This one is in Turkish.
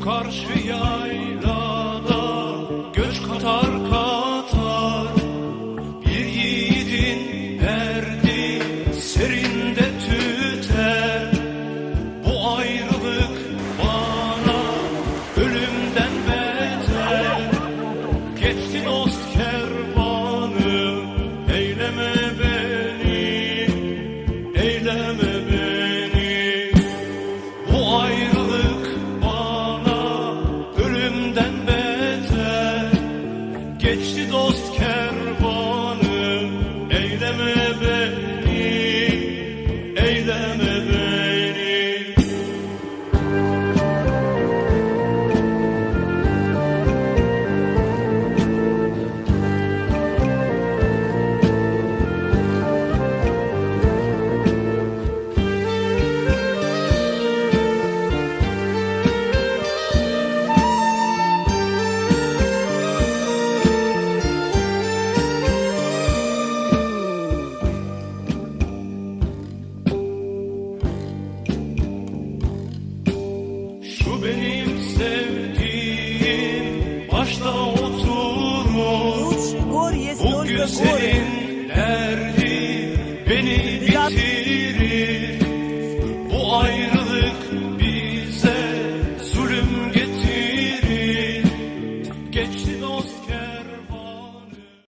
karşı yayla. geçti dost kervan. oturur. O gün senin derdi beni